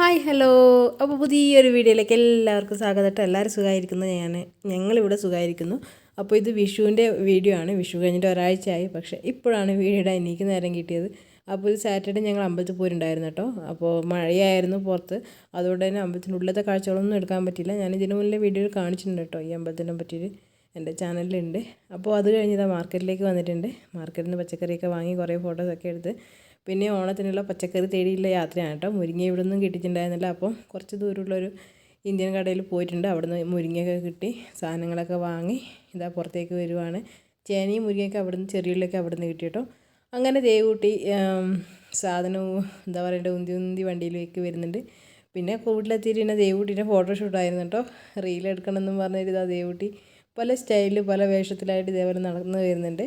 Hi hello. അപ്പോൾ പുതിയൊരു വീഡിയോയിലേക്ക് എല്ലാവർക്കും സ്വാഗതം. എല്ലാവരും സുഖമായിരിക്കുന്നു. ഞാൻ ഞങ്ങളിവിടെ സുഖമായിരിക്കുന്നു. അപ്പോൾ ഇത് വിഷുവിന്റെ വീഡിയോ ആണ്. വിഷു കഴിഞ്ഞിട്ട് ഒരാഴ്ചയായി. പക്ഷേ ഇപ്പോഴാണ് വീഡിയോ ഇടാൻ എനിക്ക് നേരം കിട്ടിയത്. അപ്പോൾ ഇത് സാറ്റർഡേ ഞങ്ങൾ അമ്പലത്തിൽ പോയിട്ടുണ്ടായിരുന്നു കേട്ടോ. അപ്പോൾ മഴയായിരുന്നു പുറത്ത്. അതുകൊണ്ട് തന്നെ അമ്പലത്തിന്റെ ഉള്ളിലത്തെ കാഴ്ചകളൊന്നും എടുക്കാൻ പറ്റില്ല ഞാൻ ഇതിനു മുന്നിലെ വീഡിയോയിൽ കാണിച്ചിട്ടുണ്ട് കേട്ടോ ഈ അമ്പലത്തിനെ പറ്റിയിട്ട് എന്റെ ചാനലിലുണ്ട്. അപ്പോൾ അത് കഴിഞ്ഞ് ഇതാ മാർക്കറ്റിലേക്ക് വന്നിട്ടുണ്ട്. മാർക്കറ്റിൽ നിന്ന് പച്ചക്കറിയൊക്കെ വാങ്ങി കുറേ ഫോട്ടോസൊക്കെ എടുത്ത് പിന്നെ ഓണത്തിനുള്ള പച്ചക്കറി തേടിയുള്ള യാത്രയാണ് കേട്ടോ. മുരിങ്ങ ഇവിടെ നിന്നും കിട്ടിയിട്ടുണ്ടായിരുന്നില്ല. അപ്പോൾ കുറച്ച് ദൂരമുള്ളൊരു ഇന്ത്യൻ കടയിൽ പോയിട്ടുണ്ട്. അവിടുന്ന് മുരിങ്ങയൊക്കെ കിട്ടി. സാധനങ്ങളൊക്കെ വാങ്ങി ഇതാ പുറത്തേക്ക് വരുവാണ്. ചേനയും മുരിങ്ങയൊക്കെ അവിടുന്ന് ചെറിയുള്ളിയൊക്കെ അവിടുന്ന് കിട്ടി കേട്ടോ. അങ്ങനെ ദേവൂട്ടി സാധനം എന്താ പറയണ്ടത് ഉന്തി ഉന്തി വണ്ടിയിലേക്ക് വരുന്നുണ്ട്. പിന്നെ വീട്ടിലെത്തിയിട്ട് പിന്നെ ദേവൂട്ടിന്റെ ഫോട്ടോഷൂട്ടായിരുന്നു കേട്ടോ. റീൽ എടുക്കണമെന്നും പറഞ്ഞിട്ട് ഇതാ ദേവൂട്ടി പല സ്റ്റൈലിൽ പല വേഷത്തിലായിട്ട് ഇതേപോലെ നടന്നു വരുന്നുണ്ട്.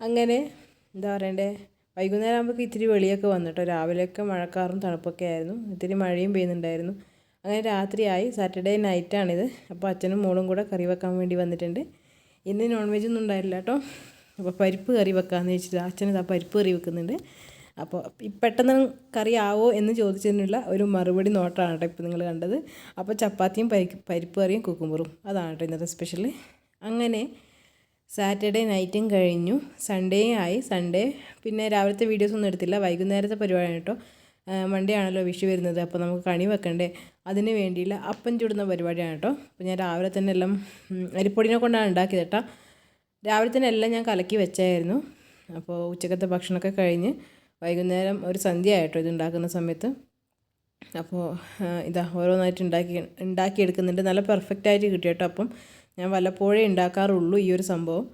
അങ്ങനെ എന്താ പറയണ്ടേ വൈകുന്നേരം ആകുമ്പോൾ ഇത്തിരി വെളിയൊക്കെ വന്നിട്ടോ. രാവിലെയൊക്കെ മഴക്കാറും തണുപ്പൊക്കെ ആയിരുന്നു. ഇത്തിരി മഴയും പെയ്യുന്നുണ്ടായിരുന്നു. അങ്ങനെ രാത്രിയായി. സാറ്റർഡേ നൈറ്റാണിത് അപ്പോൾ അച്ഛനും മോളും കൂടെ കറി വെക്കാൻ വേണ്ടി വന്നിട്ടുണ്ട്. ഇന്ന് നോൺ വെജ് ഒന്നും ഉണ്ടായില്ല കേട്ടോ. അപ്പോൾ പരിപ്പ് കറി വെക്കാമെന്ന് വെച്ചിട്ട് അച്ഛൻ ആ പരിപ്പ് കറി വെക്കുന്നുണ്ട്. അപ്പോൾ പെട്ടെന്ന് കറി ആവോ എന്ന് ചോദിച്ചതിനുള്ള ഒരു മറുപടി നോട്ടാണ് കേട്ടോ ഇപ്പോൾ നിങ്ങൾ കണ്ടത്. അപ്പോൾ ചപ്പാത്തിയും പരിപ്പ് കറിയും കുക്കുമ്പറും. അതാണ് കേട്ടോ ഇന്നത്തെ സ്പെഷ്യൽ അങ്ങനെ സാറ്റർഡേ നൈറ്റും കഴിഞ്ഞു. സൺഡേ ആയി. സൺഡേ പിന്നെ രാവിലത്തെ വീഡിയോസ് ഒന്നും എടുത്തില്ല. വൈകുന്നേരത്തെ പരിപാടിയാണ് കേട്ടോ. മൺഡേ ആണല്ലോ വിഷു വരുന്നത്. അപ്പോൾ നമുക്ക് കണി വെക്കണ്ടേ. അതിന് വേണ്ടിയുള്ള അപ്പം ചുടുന്ന പരിപാടിയാണ് കേട്ടോ. അപ്പോൾ ഞാൻ രാവിലെ തന്നെ എല്ലാം അരിപ്പൊടിനെ കൊണ്ടാണ് ഉണ്ടാക്കിയത് കേട്ടോ. രാവിലെ തന്നെ എല്ലാം ഞാൻ കലക്കി വെച്ചായിരുന്നു. അപ്പോൾ ഉച്ചക്കത്തെ ഭക്ഷണമൊക്കെ കഴിഞ്ഞ് വൈകുന്നേരം ഒരു സന്ധ്യ ആയിട്ടോ ഇത് ഉണ്ടാക്കുന്ന സമയത്ത്. അപ്പോൾ ഇതാ ഓരോന്നായിട്ട് ഉണ്ടാക്കി ഉണ്ടാക്കിയെടുക്കുന്നുണ്ട്. നല്ല പെർഫെക്റ്റ് ആയിട്ട് കിട്ടി കേട്ടോ അപ്പം. ഞാൻ വല്ലപ്പോഴേ ഉണ്ടാക്കാറുള്ളൂ ഈ ഒരു സംഭവം.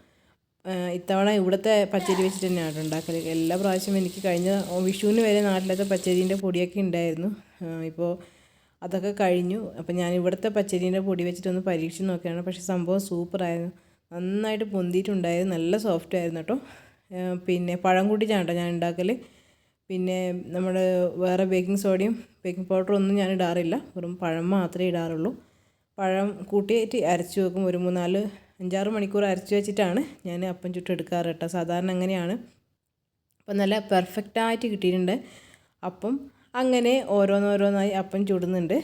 ഇത്തവണ ഇവിടുത്തെ പച്ചരി വെച്ചിട്ട് തന്നെയാണ് ഉണ്ടാക്കൽ എല്ലാ പ്രാവശ്യവും എനിക്ക് കഴിഞ്ഞ വിഷുവിന് വരെ നാട്ടിലത്തെ പച്ചരീന്റെ പൊടിയൊക്കെ ഉണ്ടായിരുന്നു. ഇപ്പോൾ അതൊക്കെ കഴിഞ്ഞു. അപ്പോൾ ഞാൻ ഇവിടുത്തെ പച്ചരീന്റെ പൊടി വെച്ചിട്ടൊന്ന് പരീക്ഷിച്ച് നോക്കിയാണ്. പക്ഷേ സംഭവം സൂപ്പറായിരുന്നു നന്നായിട്ട് പൊന്തിയിട്ടുണ്ടായിരുന്നു. നല്ല സോഫ്റ്റ് ആയിരുന്നു കേട്ടോ. പിന്നെ പഴം കൂട്ടിച്ചാണ് കേട്ടോ ഞാൻ ഉണ്ടാക്കൽ പിന്നെ നമ്മൾ വേറെ ബേക്കിംഗ് സോഡയും ബേക്കിംഗ് പൗഡറും ഒന്നും ഞാൻ ഇടാറില്ല. വെറും പഴം മാത്രമേ ഇടാറുള്ളൂ. പഴം കൂട്ടിയിട്ട് അരച്ച് വെക്കും. ഒരു മൂന്നാൽ അഞ്ചാറ് മണിക്കൂർ അരച്ച് വെച്ചിട്ടാണ് ഞാൻ അപ്പം ചുട്ടെടുക്കാറ് കേട്ടോ. സാധാരണ അങ്ങനെയാണ്. അപ്പം നല്ല പെർഫെക്റ്റായിട്ട് കിട്ടിയിട്ടുണ്ട്. അപ്പം അങ്ങനെ ഓരോന്നോരോന്നായി അപ്പം ചുടുന്നുണ്ട്.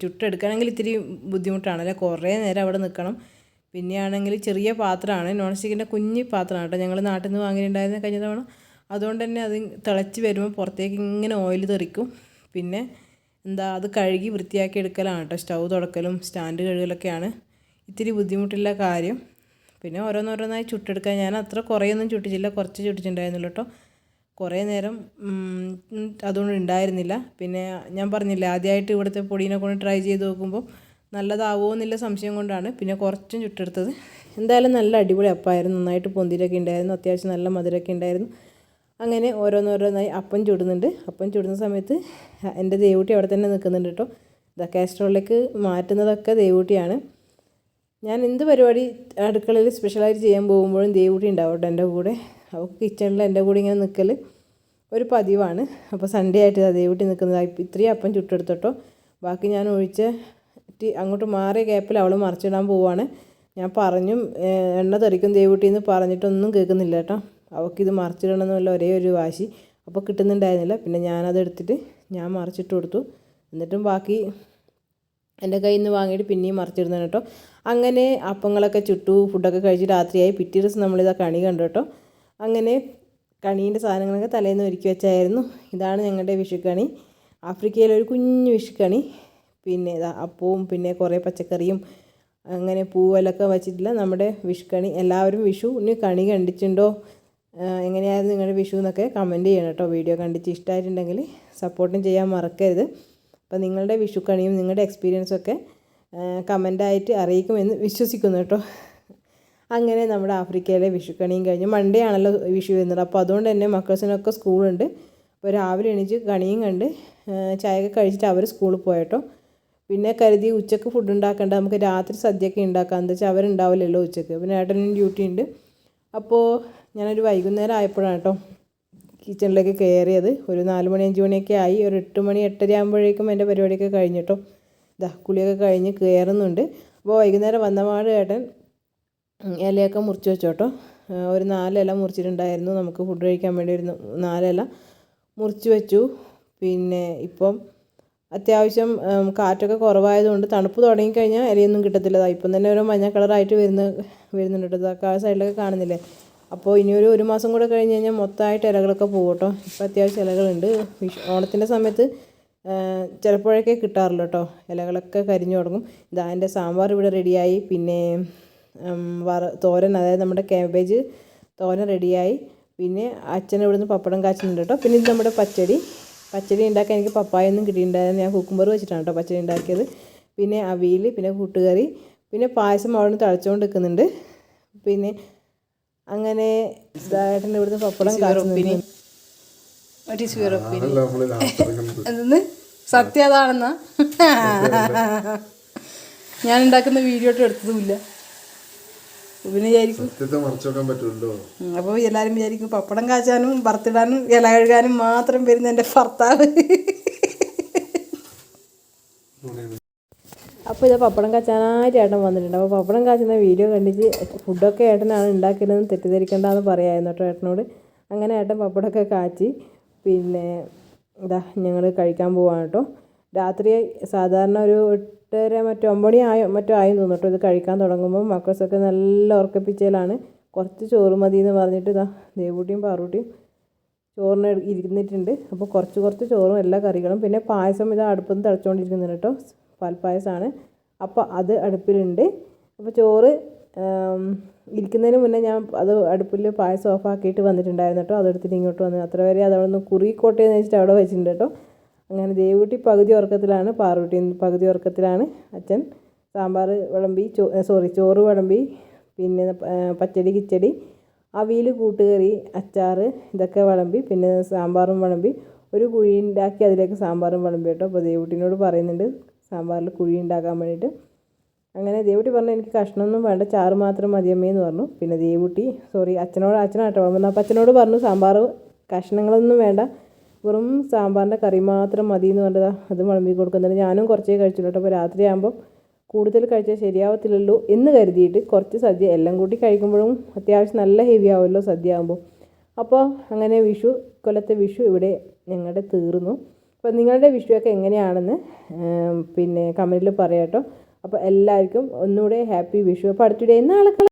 ചുട്ടെടുക്കണമെങ്കിൽ ഇത്തിരി ബുദ്ധിമുട്ടാണല്ലേ കുറേ നേരം അവിടെ നിൽക്കണം. പിന്നെയാണെങ്കിൽ ചെറിയ പാത്രമാണ്. നോൺ സ്റ്റിക്കിന്റെ കുഞ്ഞ് പാത്രമാണ് കേട്ടോ. ഞങ്ങൾ നാട്ടിൽ നിന്ന് വാങ്ങിയിട്ടുണ്ടായിരുന്ന കഴിഞ്ഞ തവണ. അതുകൊണ്ട് തന്നെ അത് തിളച്ച് വരുമ്പോൾ പുറത്തേക്ക് ഇങ്ങനെ ഓയിൽ തെറിക്കും. പിന്നെ എന്താ അത് കഴുകി വൃത്തിയാക്കി എടുക്കലാണ് കേട്ടോ. സ്റ്റൗ തുടക്കലും സ്റ്റാൻഡ് കഴുകലൊക്കെയാണ് ഇത്തിരി ബുദ്ധിമുട്ടുള്ള കാര്യം. പിന്നെ ഓരോന്നോരോന്നായി ചുട്ടെടുക്കാൻ ഞാൻ അത്ര കുറേയൊന്നും ചുട്ടിച്ചില്ല. കുറച്ച് ചുട്ടിച്ചിട്ടുണ്ടായിരുന്നില്ല കേട്ടോ. കുറേ നേരം അതുകൊണ്ട് ഉണ്ടായിരുന്നില്ല. പിന്നെ ഞാൻ പറഞ്ഞില്ല ആദ്യമായിട്ട് ഇവിടുത്തെ പൊടീനെ കൊണ്ട് ട്രൈ ചെയ്ത് നോക്കുമ്പോൾ നല്ലതാവുമോ എന്നുള്ള സംശയം കൊണ്ടാണ് പിന്നെ കുറച്ചും ചുട്ടെടുത്തത്. എന്തായാലും നല്ല അടിപൊളി അപ്പമായിരുന്നു നന്നായിട്ട് പൊന്തിരൊക്കെ ഉണ്ടായിരുന്നു. അത്യാവശ്യം നല്ല മധുരമൊക്കെ ഉണ്ടായിരുന്നു. അങ്ങനെ ഓരോന്നോരോന്നായി അപ്പം ചുടുന്നുണ്ട്. അപ്പം ചുടുന്ന സമയത്ത് എന്റെ ദേവൂട്ടി അവിടെ തന്നെ നിൽക്കുന്നുണ്ട് കേട്ടോ. ഇതാ കാസ്ട്രോളിലേക്ക് മാറ്റുന്നതൊക്കെ ദേവൂട്ടിയാണ്. ഞാൻ എന്ത് പരിപാടി അടുക്കളയിൽ സ്പെഷ്യലായിട്ട് ചെയ്യാൻ പോകുമ്പോഴും ദേവൂട്ടി ഉണ്ടാവും കേട്ടോ എന്റെ കൂടെ. അവൾക്ക് കിച്ചണിൽ എന്റെ കൂടെ ഇങ്ങനെ നിൽക്കൽ ഒരു പതിവാണ്. അപ്പോൾ സൺഡേ ആയിട്ട് ദേവൂട്ടി നിൽക്കുന്നത്. ഇത്രയും അപ്പം ചുട്ടെടുത്തോട്ടോ ബാക്കി ഞാൻ ഒഴിച്ച് അങ്ങോട്ട് മാറിയ ഗ്യാപ്പിൽ അവൾ മറിച്ചിടാൻ പോവുകയാണ് ഞാൻ പറഞ്ഞും എണ്ണ തെറിക്കും ദേവൂട്ടി എന്ന് പറഞ്ഞിട്ടൊന്നും കേൾക്കുന്നില്ല കേട്ടോ. അവൾക്കിത് മറിച്ചിടണം എന്നുള്ള ഒരേ ഒരു വാശി. അപ്പോൾ കിട്ടുന്നുണ്ടായിരുന്നില്ല. പിന്നെ ഞാനത് എടുത്തിട്ട് ഞാൻ മറിച്ചിട്ട് കൊടുത്തു. എന്നിട്ടും ബാക്കി എന്റെ കയ്യിൽ നിന്ന് വാങ്ങിയിട്ട് പിന്നെയും മറിച്ചിടുന്നു കേട്ടോ. അങ്ങനെ അപ്പങ്ങളൊക്കെ ചുട്ടു ഫുഡൊക്കെ കഴിച്ച് രാത്രിയായി. പിറ്റേ ദിവസം നമ്മളിതാ കണി കണ്ടു കേട്ടോ. അങ്ങനെ കണീന്റെ സാധനങ്ങളൊക്കെ തലേന്ന് ഒരുക്കി വെച്ചായിരുന്നു. ഇതാണ് ഞങ്ങളുടെ വിഷുക്കണി. ആഫ്രിക്കയിലെ ഒരു കുഞ്ഞു വിഷുക്കണി. പിന്നെ ഇതാ അപ്പവും പിന്നെ കുറേ പച്ചക്കറിയും അങ്ങനെ പൂവലൊക്കെ വച്ചിട്ടില്ല നമ്മുടെ വിഷുക്കണി. എല്ലാവരും വിഷു വിഷുവിന് കണി കണ്ടിട്ടുണ്ടോ? എങ്ങനെയായിരുന്നു നിങ്ങളുടെ വിഷു എന്നൊക്കെ കമന്റ് ചെയ്യണം കേട്ടോ. വീഡിയോ കണ്ടിട്ട് ഇഷ്ടമായിട്ടുണ്ടെങ്കിൽ സപ്പോർട്ടും ചെയ്യാൻ മറക്കരുത്. അപ്പോൾ നിങ്ങളുടെ വിഷുക്കണിയും നിങ്ങളുടെ എക്സ്പീരിയൻസും ഒക്കെ കമന്റായിട്ട് അറിയിക്കുമെന്ന് വിശ്വസിക്കുന്നു കേട്ടോ. അങ്ങനെ നമ്മുടെ ആഫ്രിക്കയിലെ വിഷുക്കണിയും കഴിഞ്ഞ് മൺഡേ ആണല്ലോ വിഷു വരുന്നത്. അപ്പോൾ അതുകൊണ്ട് തന്നെ മക്കൾസിനൊക്കെ സ്കൂളുണ്ട്. അപ്പോൾ രാവിലെ എണീച്ച് കണിയും കണ്ട് ചായയൊക്കെ കഴിച്ചിട്ട് അവർ സ്കൂളിൽ പോയട്ടോ. പിന്നെ കരുതി ഉച്ചയ്ക്ക് ഫുഡ് ഉണ്ടാക്കേണ്ട നമുക്ക് രാത്രി സദ്യയൊക്കെ ഉണ്ടാക്കാം. എന്താ വെച്ചാൽ അവരുണ്ടാവില്ലല്ലോ ഉച്ചയ്ക്ക്. പിന്നെ ഏട്ടനും ഡ്യൂട്ടി ഉണ്ട്. അപ്പോൾ ഞാനൊരു വൈകുന്നേരം ആയപ്പോഴാണ് കേട്ടോ കിച്ചണിലേക്ക് കയറിയത്. ഒരു നാല് മണി അഞ്ച് മണിയൊക്കെ ആയി. ഒരു എട്ട് മണി എട്ടര ആകുമ്പോഴേക്കും എന്റെ പരിപാടിയൊക്കെ കഴിഞ്ഞു കേട്ടോ. ഇതാ കുളിയൊക്കെ കഴിഞ്ഞ് കയറുന്നുണ്ട്. അപ്പോൾ വൈകുന്നേരം വന്നപാട് ഏട്ടൻ ഇലയൊക്കെ മുറിച്ച് വെച്ചോട്ടോ ഒരു നാലില മുറിച്ചിട്ടുണ്ടായിരുന്നു. നമുക്ക് ഫുഡ് കഴിക്കാൻ വേണ്ടി ഒരു നാലില മുറിച്ച് വെച്ചു. പിന്നെ ഇപ്പം അത്യാവശ്യം കാറ്റൊക്കെ കുറവായതുകൊണ്ട് തണുപ്പ് തുടങ്ങിക്കഴിഞ്ഞാൽ ഇലയൊന്നും കിട്ടത്തില്ല. ഇപ്പം തന്നെ ഒരു മഞ്ഞ കളറായിട്ട് വരുന്ന വരുന്നുണ്ട് കേട്ടോ. ആ സൈഡിലൊക്കെ കാണുന്നില്ലേ? അപ്പോൾ ഇനിയൊരു ഒരു മാസം കൂടെ കഴിഞ്ഞ് കഴിഞ്ഞാൽ മൊത്തമായിട്ട് ഇലകളൊക്കെ പോകും കേട്ടോ. ഇപ്പം അത്യാവശ്യം ഇലകളുണ്ട്. ഓണത്തിന്റെ സമയത്ത് ചിലപ്പോഴൊക്കെ കിട്ടാറില്ല കേട്ടോ. ഇലകളൊക്കെ കരിഞ്ഞു തുടങ്ങും. ഇതാ എന്റെ സാമ്പാർ ഇവിടെ റെഡിയായി. പിന്നെ വറ തോരൻ അതായത് നമ്മുടെ കാബേജ് തോരൻ റെഡിയായി. പിന്നെ അച്ഛൻ ഇവിടുന്ന് പപ്പടം കാച്ചുന്നുണ്ട് കേട്ടോ. പിന്നെ ഇത് നമ്മുടെ പച്ചടി. പച്ചടി ഉണ്ടാക്കാൻ എനിക്ക് പപ്പായൊന്നും കിട്ടിയിട്ടുണ്ടായിരുന്നു ഞാൻ കുക്കുമ്പർ വെച്ചിട്ടാണ് കേട്ടോ പച്ചടി ഉണ്ടാക്കിയത്. പിന്നെ അവിയൽ പിന്നെ കൂട്ടുകറി പിന്നെ പായസം അവിടെ നിന്ന് തിളച്ചുകൊണ്ട് നിൽക്കുന്നുണ്ട്. പിന്നെ അങ്ങനെ ഇതായിട്ടുണ്ട് ഇവിടുന്ന് പപ്പടം? അതല്ല നമ്മൾ ലാസ്റ്റ് എന്തെന്ന് സത്യം അതാണെന്നാ? ഞാൻ ഉണ്ടാക്കുന്ന വീഡിയോ എടുത്തതുമില്ല. പിന്നെ വിചാരിക്കും. അപ്പോൾ എല്ലാവരും വിചാരിക്കും പപ്പടം കാച്ചാനും വറുത്തിടാനും ഇല കഴുകാനും മാത്രം വരുന്ന എന്റെ ഭർത്താവ്. അപ്പോൾ ഇത് പപ്പടം കാച്ചാനായിട്ട് ഏട്ടൻ വന്നിട്ടുണ്ട്. അപ്പോൾ പപ്പടം കാച്ചുന്ന വീഡിയോ കണ്ടിട്ട് ഫുഡൊക്കെ ഏട്ടനാണ് ഉണ്ടാക്കിയതെന്ന് തെറ്റിദ്ധരിക്കേണ്ടെന്ന് പറയായിരുന്നു കേട്ടോ ഏട്ടനോട്. അങ്ങനെ ഏട്ടൻ പപ്പടമൊക്കെ കാച്ചി. പിന്നെ ഇതാ ഞങ്ങൾ കഴിക്കാൻ പോവാണ് കേട്ടോ. രാത്രി സാധാരണ ഒരു എട്ടര മറ്റോ ഒമ്പണി ആയോ മറ്റോ ആയി തോന്നുന്നു കേട്ടോ ഇത് കഴിക്കാൻ തുടങ്ങുമ്പോൾ മക്കൾസൊക്കെ നല്ല ഉറക്കപ്പിച്ചയിലാണ് കുറച്ച് ചോറ് മതി എന്ന് പറഞ്ഞിട്ട് ഇതാ ദേവൂട്ടിയും പാറൂട്ടിയും ചോറിന് ഇരുന്നിട്ടുണ്ട്. അപ്പോൾ കുറച്ച് കുറച്ച് ചോറും എല്ലാ കറികളും. പിന്നെ പായസം ഇത് അടുപ്പത്ത് തിളച്ചുകൊണ്ടിരിക്കുന്നുണ്ട് കേട്ടോ. പാൽപ്പായസമാണ് അപ്പോൾ അത് അടുപ്പിലുണ്ട്. അപ്പോൾ ചോറ് ഇരിക്കുന്നതിന് മുന്നേ ഞാൻ അത് അടുപ്പിൽ പായസം ഓഫാക്കിയിട്ട് വന്നിട്ടുണ്ടായിരുന്നു കേട്ടോ. അതെടുത്തിട്ട് ഇങ്ങോട്ട് വന്നു. അത്ര വരെ അത് അവിടെ നിന്ന് കുറിക്കോട്ടെ എന്ന് വെച്ചിട്ട് അവിടെ വെച്ചിട്ടുണ്ട് കേട്ടോ. അങ്ങനെ ദേവൂട്ടി പകുതി ഉറക്കത്തിലാണ് പാറൂട്ടി പകുതി ഉറക്കത്തിലാണ് അച്ഛൻ സാമ്പാർ വിളമ്പി ചോ സോറി ചോറ് വിളമ്പി പിന്നെ പച്ചടി കിച്ചടി അവിയൽ കൂട്ടുകറി അച്ചാർ ഇതൊക്കെ വിളമ്പി പിന്നെ സാമ്പാറും വിളമ്പി ഒരു കുഴി ഉണ്ടാക്കി അതിലേക്ക് സാമ്പാറും വിളമ്പി കേട്ടോ. അപ്പോൾ ദേവൂട്ടിനോട് പറയുന്നുണ്ട് സാമ്പാറിൽ കുഴി ഉണ്ടാക്കാൻ വേണ്ടിയിട്ട്. അങ്ങനെ ദേവുട്ടി പറഞ്ഞു എനിക്ക് കഷ്ണമൊന്നും വേണ്ട ചാറ് മാത്രം മതിയമ്മേ എന്ന് പറഞ്ഞു. പിന്നെ ദേവുട്ടി സോറി അച്ഛനോട് അച്ഛനാട്ടോ അപ്പം അച്ഛനോട് പറഞ്ഞു സാമ്പാർ കഷ്ണങ്ങളൊന്നും വേണ്ട വെറും സാമ്പാറിന്റെ കറി മാത്രം മതി എന്ന് പറഞ്ഞത് അത് വിളമ്പി കൊടുക്കുന്നുണ്ട് ഞാനും കുറച്ചേ കഴിച്ചുള്ളൂ കേട്ടോ. അപ്പോൾ രാത്രിയാകുമ്പോൾ കൂടുതൽ കഴിച്ചാൽ ശരിയാവത്തില്ലല്ലോ എന്ന് കരുതിയിട്ട് കുറച്ച് സദ്യ എല്ലാം കൂട്ടി കഴിക്കുമ്പോഴും അത്യാവശ്യം നല്ല ഹെവി ആവുമല്ലോ സദ്യ ആകുമ്പോൾ അപ്പോൾ അങ്ങനെ വിഷു കൊല്ലത്തെ വിഷു ഇവിടെ ഞങ്ങളുടെ തീർന്നു. അപ്പോൾ നിങ്ങളുടെ വിഷുവൊക്കെ എങ്ങനെയാണെന്ന് പിന്നെ കമന്റിൽ പറയാം കേട്ടോ അപ്പോൾ എല്ലാവർക്കും ഒന്നുകൂടെ ഹാപ്പി വിഷു. അപ്പോൾ അടുത്തിടെ നാളെ